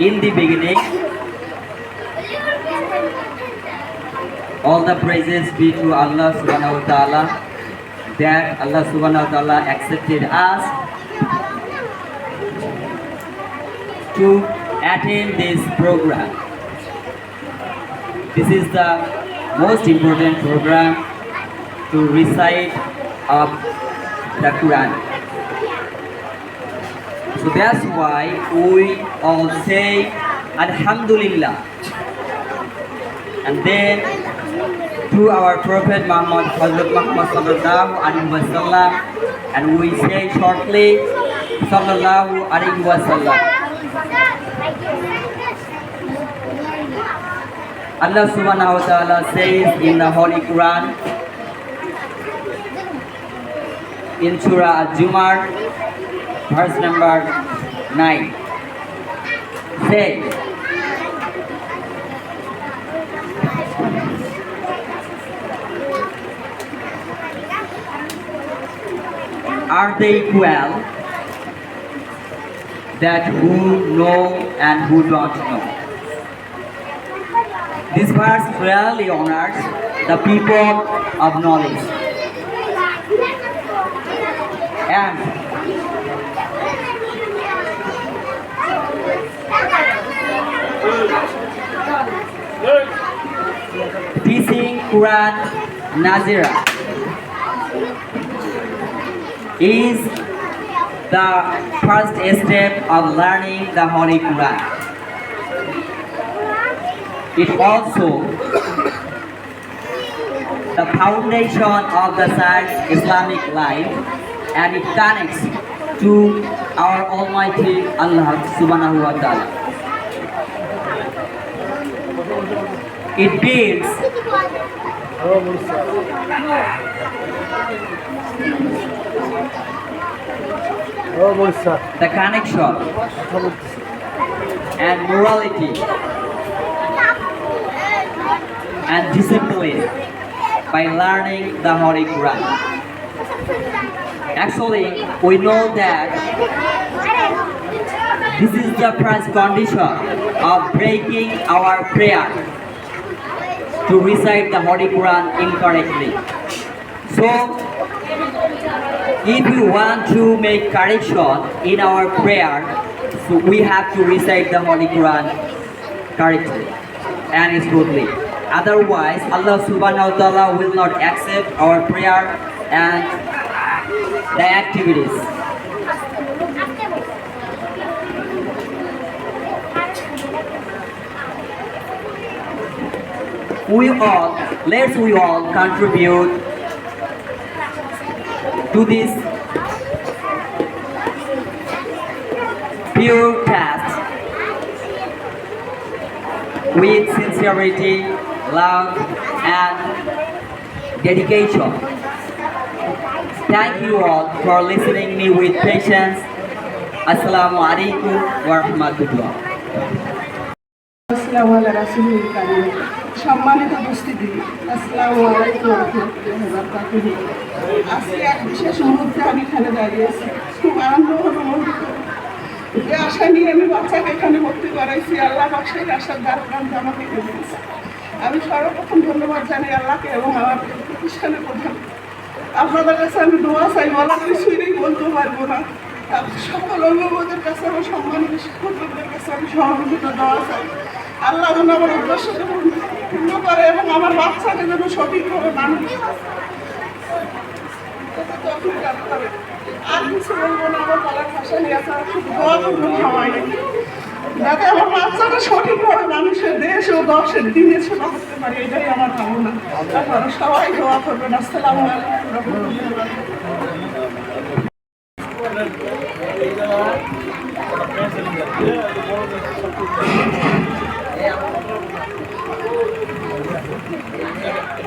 In the beginning, all the praises be to Allah subhanahu wa ta'ala that Allah subhanahu wa ta'ala accepted us to attend this program. This is the most important program to recite of the Quran. So that's why we all say Alhamdulillah. And then through our Prophet Muhammad Hazrat Muhammad Sallallahu Alaihi Wasallam and we say shortly Sallallahu Alaihi Wasallam. Allah subhanahu wa ta'ala says in the Holy Quran in Surah Al-Jumar verse number 9 say Are they equal that who know and who don't know? This verse clearly honors the people of knowledge. And teaching Quran Nazira is the first step of learning the Holy Quran. It also the foundation of the Science Islamic life and it connects to our Almighty Allah subhanahu wa ta'ala. It builds. The connection and morality and discipline by learning the Holy Quran. Actually, we know that this is the first condition of breaking our prayer to recite the Holy Quran incorrectly. So, if we want to make correction in our prayer, so we have to recite the Holy Quran correctly and smoothly. Otherwise, Allah subhanahu wa ta'ala will not accept our prayer and the activities. We all, let's we all contribute to this pure task with sincerity, love, and dedication. Thank you all for listening me with patience. Assalamu alaikum wa rahmatullah. সম্মানিত উপস্থিতি। আসসালামু আলাইকুম আজকে এক বিশেষ মুহূর্তে আমি এখানে দাঁড়িয়েছি খুব আনন্দ অনুভূত। যে আশা নিয়ে আমি বাচ্চাকে এখানে ভর্তি করাইছি, আল্লাহ সেই আশার দ্বার প্রান্তে আমাকে দিয়েছে আমি সর্বপ্রথম ধন্যবাদ জানাই আল্লাহকে এবং আমার প্রতিষ্ঠানের প্রধান। আপনাদের কাছে আমি দোয়া চাই বলার কিছুই বলতে পারব না। সকল অভিভাবকদের কাছে আমার সম্মানিত শিক্ষকদের কাছে আমি সহযোগিতা দেওয়া চাই। আল্লাহ আমার উদ্দেশ্যকে পূর্ণ করে এবং আমার বাচ্চাকে যেন সঠিকভাবে মানুষ। আর কিছু দোয়া বাচ্চাটা সঠিকভাবে মানুষের দেশ ও দশের দিনে সেবা করতে সবাই দোয়া করবেন। আসসালামু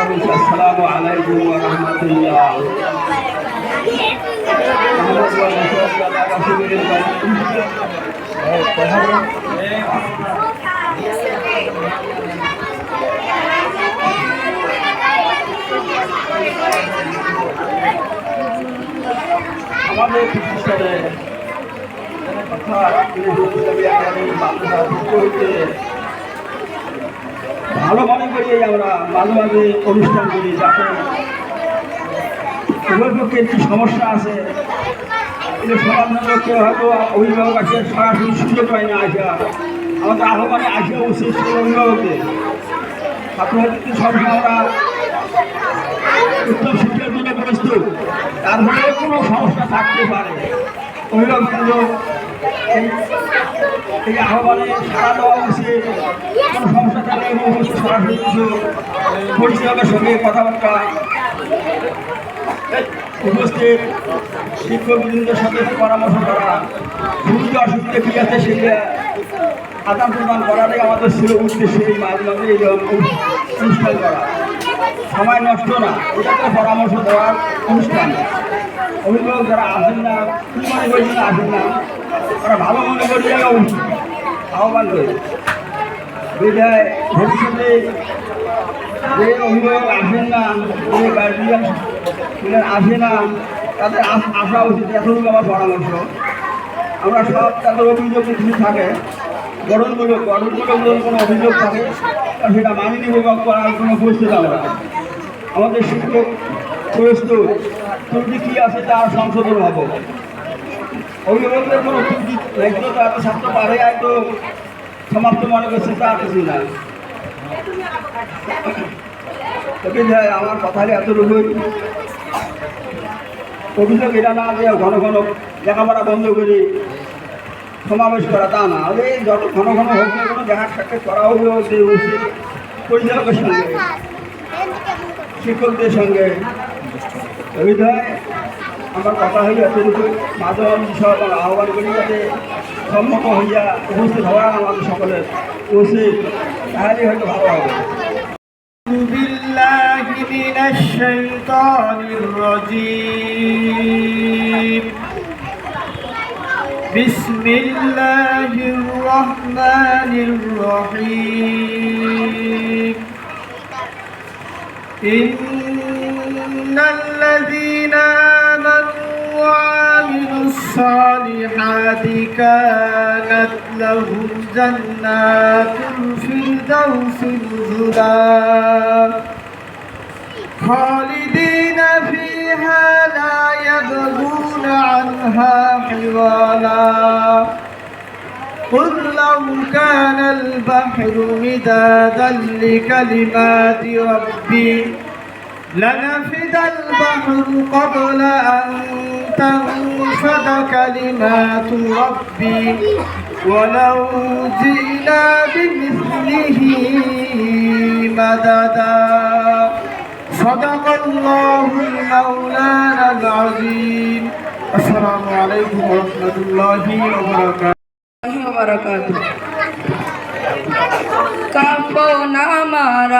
বলছি আসসালামু আলাইকুম রাহমাতুল্লাহ। আমাদের প্রতিষ্ঠানে ইসলামী ভালো মনে করি আমরা মাঝে মাঝে অনুষ্ঠান করি, যাতে উভয় পক্ষে একটি সমস্যা আছে। এটা সমাধান করতে হয়তো অভিভাবক আছে, সরাসরি সুযোগ পায় না আসা আমাদের আহ্বানে আসা উচিত অভিভাবকদের ছাত্রছাত্রীদের সঙ্গে আমরা উত্তম শিক্ষার জন্য প্রস্তুত। তারপরে কোনো সমস্যা থাকতে পারে। অভিভাবকগুলো এই আহ্বানে সারা দেওয়া উচিত পরিচালকের সঙ্গে কথাবার্তা। উপস্থিত শিক্ষকবৃন্দের সাথে পরামর্শ করা সুবিধা অসুবিধা কী আছে সেগুলো আদান প্রদান করাটাই আমাদের ছিল উদ্দেশ্য এই মাঝে মাঝে এই অনু- অনুষ্ঠান করা। সময় নষ্ট না, এটাকে পরামর্শ দেওয়ার অনুষ্ঠান। অভিভাবক যারা আসেন না কি মনে করছেন আসেন না, তারা ভালো মনে করে যাওয়া উচিত। আহ্বান করে। বিধায় ভবিষ্যতে যে অভিভাবক আসেন না, যে গার্জিয়ান আসে না, তাদের আস- উচিত। এতটুকু আমার পরামর্শ। আমরা সব তাদের অভিযোগ কিছু থাকে, গঠনমূলক গঠনমূলক যদি কোনো অভিযোগ থাকে সেটা মানিনি বিভাগ করার কোনো প্রস্তুত আমরা। আমাদের শিক্ষক, প্রস্তুত। ত্রুটি কী আছে তার সংশোধন হব। অভিভাবকদের কোনো ত্রুটি দায়িত্ব তো এত ছাত্র পারে হয়তো সমাপ্ত মনে করছে, তা কিছু না আমার কথাটা এতটুকুই। অভিযোগ এটা না যে ঘন ঘন লেখাপড়া বন্ধ করে, সমাবেশ করা তা না। আগে যত ঘন ঘন হোক না কোনো, দেখা সাক্ষাৎ করা হবে যে উচিত পরিচালকের সঙ্গে, শিক্ষকদের সঙ্গে। অভিধায় আমার কথা হই এতটুকু মাধব সব আহ্বান করি যাতে সম্মত হইয়া উপস্থিত হওয়া আমাদের সকলের উচিত তাহলে হয়তো ভালো হবে أعوذ بالله من الشيطان الرجيم بسم الله الرحمن الرحيم إن الذين آمنوا وعملوا الصالحات كانت لهم جنات الفردوس نزلا خالدين فيها لا يبغون عنها حوالا. قل لو كان البحر مدادا لكلمات ربي لنفد البحر قبل أن تنفد كلمات ربي ولو جئنا بمثله مددا صدق الله المولانا العظيم السلام عليكم ورحمة الله وبركاته কাপন আমার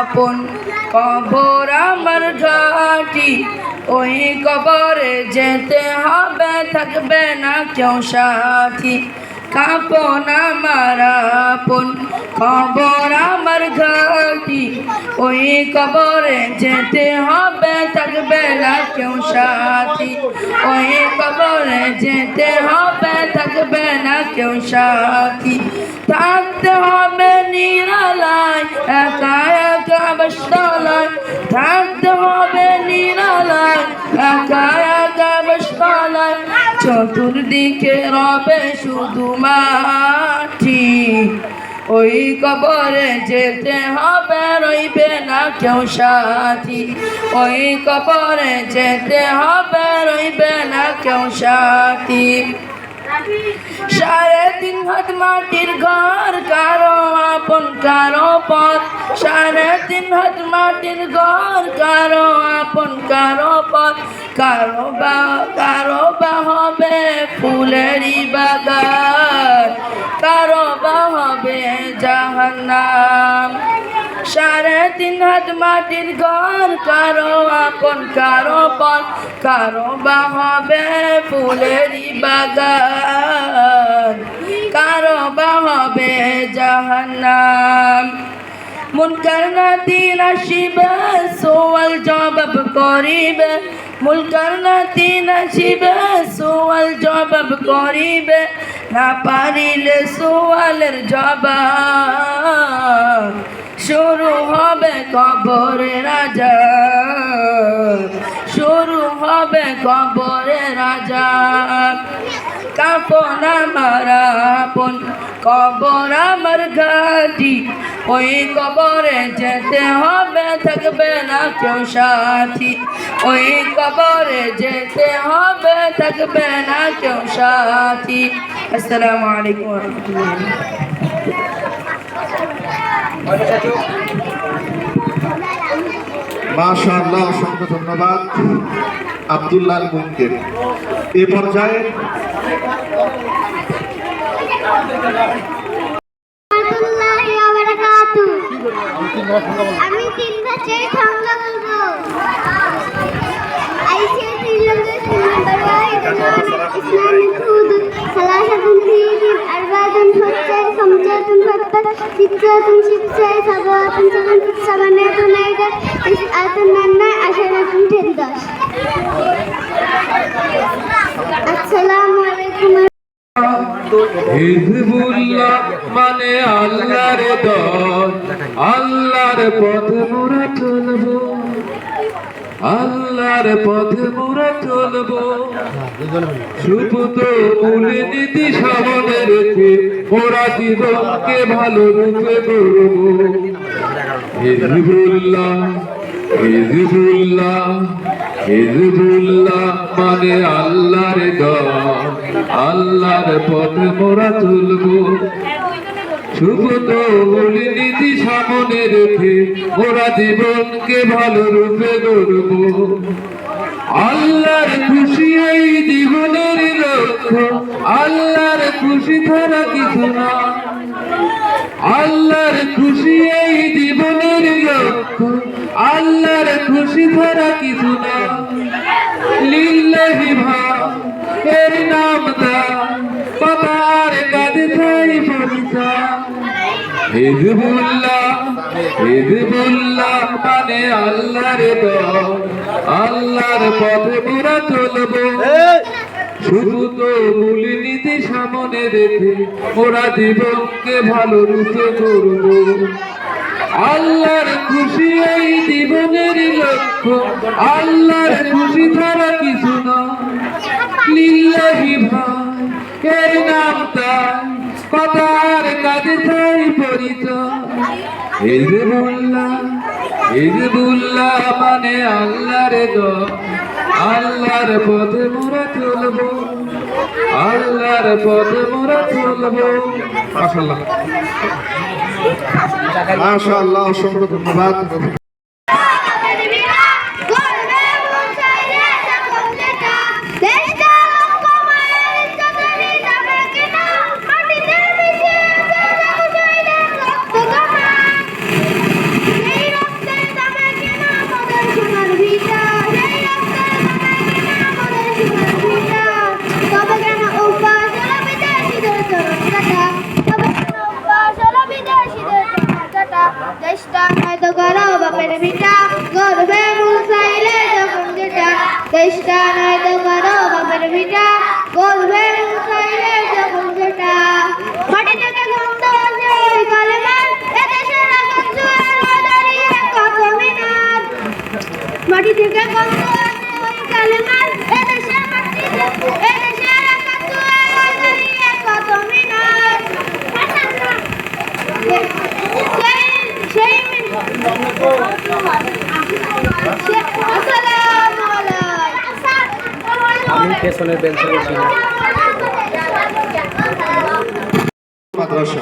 আপন কবর আমার ঘাটি ওই কবরে যেতে হবে থাকবে না কেউ সাথী। কাপন আমার আপন কবর আমার ঘাটি। ওই কবরে যেতে হবে, থাকবে না কেউ সাথী। ওই কবরে যেতে হবে, থাকবে না কেউ সাথী। থাকতে হবে নিরালায়, একা একা বসতলায় থাকতে হবে নিরালায়, একা একা বসতলায় চতুর্দিকে রবে শুধু মাটি। ওই কবরে যেতে হবে, রইবে না কেউ সাথী। ওই কবরে যেতে হবে, রইবে না কেউ সাথী। সাড়ে তিন হাত মাটির ঘর, কারও আপন, কারও পথ। সাড়ে তিন হাত মাটির ঘর, কারও আপন, কারও পথ। কারও বা কারও বা হবে ফুলেরই বাগান। কারও বা হবে জাহান্নাম। সাড়ে তিন হাত মাটির ঘর, কারও আপন, কারও পর, কারও বা হবে ফুলেরই বাগান, কারও বা হবে জাহান্নাম। মুনকার নাতিন আসিবে সোয়াল জবাব করিবে। মুনকার নাতিন আসিবে সোয়াল জবাব করিবে। না পারিলে সোয়ালের জবাব। শুরু হবে কবরে রাজা। শুরু হবে কবরে রাজা। কাপন আমার কবর আমার ঘাটি। ওই কবরে যেতে হবে, থাকবে না কেউ সাথী। ওই কবরে যেতে হবে, থাকবে না কেউ সাথী। আসসালামু আলাইকুম রহমতুল্লাহ। মাশাআল্লাহ অসংখ্য ধন্যবাদ। আব্দুল্লাহ মুনকের। এ পর্যায়ে। আমি তিন বছর বাংলা বলব। সাবাতুন সাবানাতুন আইদা তিসআতুন নান্না আসসালামু আলাইকুম হিজবুল্লাহ মানে আল্লাহর দল, আল্লাহর পথে মোরা চলবো আল্লাহর পথে মোরা চলবো। সুপুত মূলে নীতি সামনে রেখে মোরা জীবনকে ভালো রূপে করব হিজবুল্লাহ হিজবুল্লাহ হিজবুল্লাহ মানে আল্লাহর দল আল্লাহর পথে মোরা চলবো। শুভ তো বলি নীতি সামনে রেখে মোরা জীবনকে ভালো রূপে গড়ব। আল্লাহর খুশি এই জীবনের লক্ষ্য, আল্লাহর খুশি ছাড়া কিছু না। আল্লাহর খুশি এই জীবনের লক্ষ্য, আল্লাহর খুশি ছাড়া কিছু না। লিল্লাহি ভাব এর নাম দা পাতার হিজবুল্লাহ হিজবুল্লাহ মানে আল্লাহর দল আল্লাহর পথে মোরা চলবো। শুধু তো মূলনীতি সামনে রেখে ওরা জীবনকে ভালো রূপে করব। আল্লাহর খুশি এই জীবনের লক্ষ্য। আল্লাহর খুশি ছাড়া কিছু না লিল্লাহি ভাই এর নাম তাই। কথার কাজে চাই পরিচয় হিজবুল্লাহ হিজবুল্লাহ মানে আল্লাহর দল আল্লাহর পথে মোরা চলবো, আল্লাহর পথে মোরা চলবো। মাশাআল্লাহ। মাশাআল্লাহ, অসংখ্য ধন্যবাদ। করো বাপের ভিটা গর্বে মুসাইলে যখন যেটা দেশটা পেছনের বেঞ্চে বসি। মাদ্রাসা।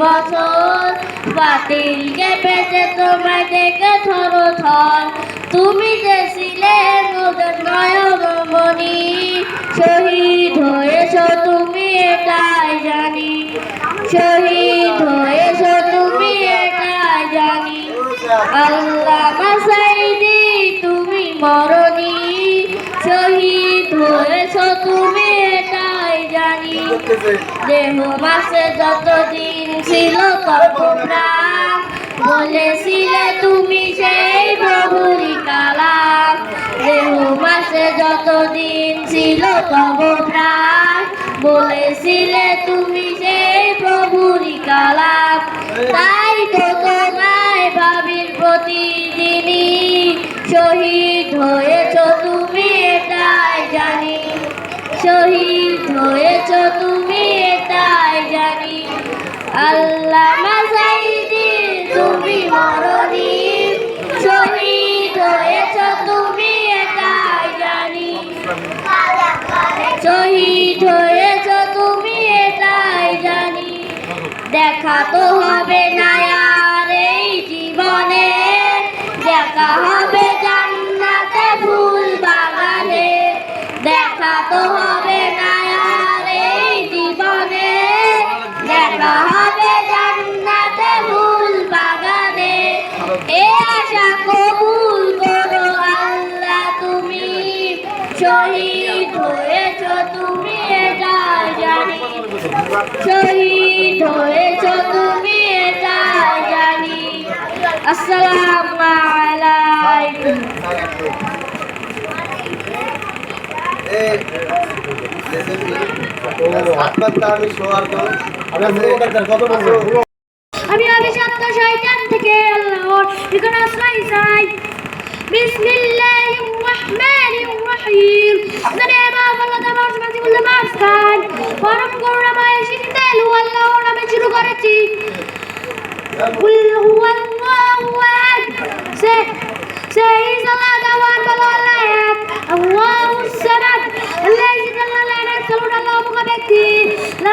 বছর। বাতিলকে পেছে তোমায় দেখে ধরো থর। তুমি যে ছিলে মোদের নয়নমণি শহীদ হয়েছ তুমি এটাই জানি। শহীদ হয়েছ তুমি এটাই জানি। আল্লাহ মাসাইদি তুমি মরণি, শহীদ হয়েছ তুমি জানি দেহ মাসে যতদিন ছিল প্রাণ বলেছিলে তুমি সেই প্রভুরি কালাম। দেহ মাসে যতদিন ছিল তব প্রাণ বলেছিলে তুমি সেই প্রভুরি কালাম। তাই তো তোমায় ভাবির প্রতিদিনই শহীদ হয়েছ তুমি, এটাই জানি। শহীদ হয়েছ তুমি এটাই জানি। আল্লাহ মাসাইদি তুমি মরণি। শহীদ হয়েছ তুমি এটাই জানি। শহীদ হয়েছ তুমি এটাই জানি। দেখা তো হবে না শহীদ হয়েছ তুমি এটা জানি আসসালামু আলাইকুম আমি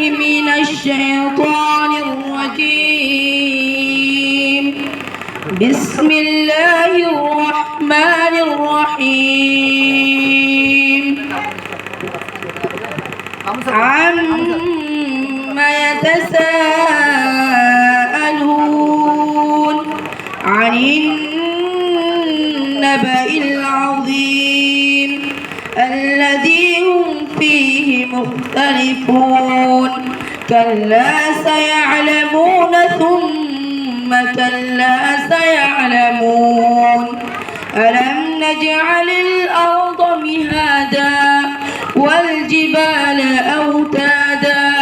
من الشيطان الرجيم. بسم الله الرحمن الرحيم. عما يتساءلون مختلفون. كلا سيعلمون ثم كلا سيعلمون. ألم نجعل الأرض مهادا والجبال أوتادا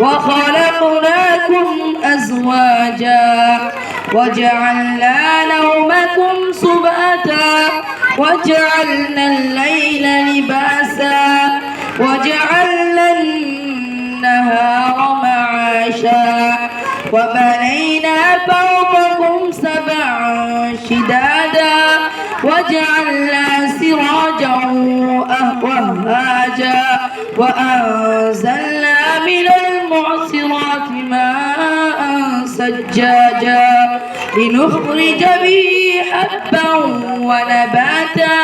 وخلقناكم أزواجا وجعلنا نومكم سباتا وجعلنا الليل لباسا وجعلنا النهار معاشا وبنينا فوقكم سبعا شدادا وجعلنا سراجا وهاجا وأنزلنا من المعصرات ماء سجاجا لنخرج به حبا ونباتا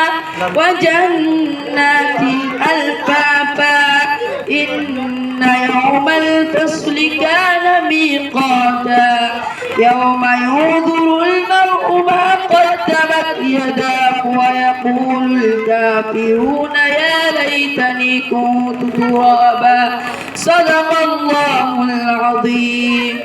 وجنات ألفافا الفصل كان ميقاتا. يوم ينظر المرء ما قدمت يداه ويقول الكافرون يا ليتني كنت ترابا. صدق الله العظيم.